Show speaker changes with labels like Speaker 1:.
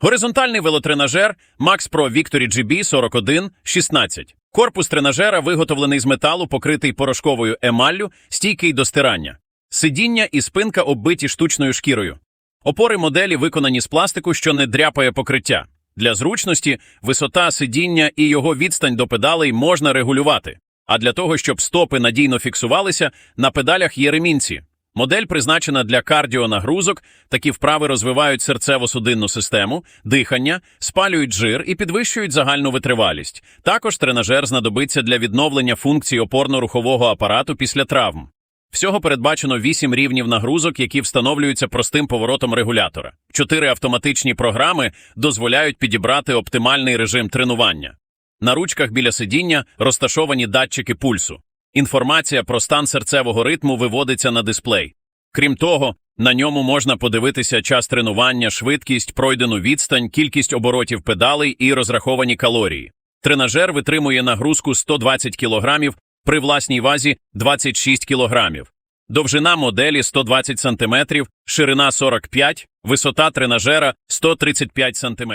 Speaker 1: Горизонтальний велотренажер Max Pro Victory GB 41 16. Корпус тренажера виготовлений з металу, покритий порошковою емаллю, стійкий до стирання. Сидіння і спинка оббиті штучною шкірою. Опори моделі виконані з пластику, що не дряпає покриття. Для зручності висота сидіння і його відстань до педалей можна регулювати. А для того, щоб стопи надійно фіксувалися, на педалях є ремінці. Модель призначена для кардіонагрузок, такі вправи розвивають серцево-судинну систему, дихання, спалюють жир і підвищують загальну витривалість. Також тренажер знадобиться для відновлення функцій опорно-рухового апарату після травм. Всього передбачено 8 рівнів нагрузок, які встановлюються простим поворотом регулятора. Чотири автоматичні програми дозволяють підібрати оптимальний режим тренування. На ручках біля сидіння розташовані датчики пульсу. Інформація про стан серцевого ритму виводиться на дисплей. Крім того, на ньому можна подивитися час тренування, швидкість, пройдену відстань, кількість оборотів педалей і розраховані калорії. Тренажер витримує нагрузку 120 кг при власній вазі 26 кг. Довжина моделі 120 см, ширина 45 висота тренажера 135 см.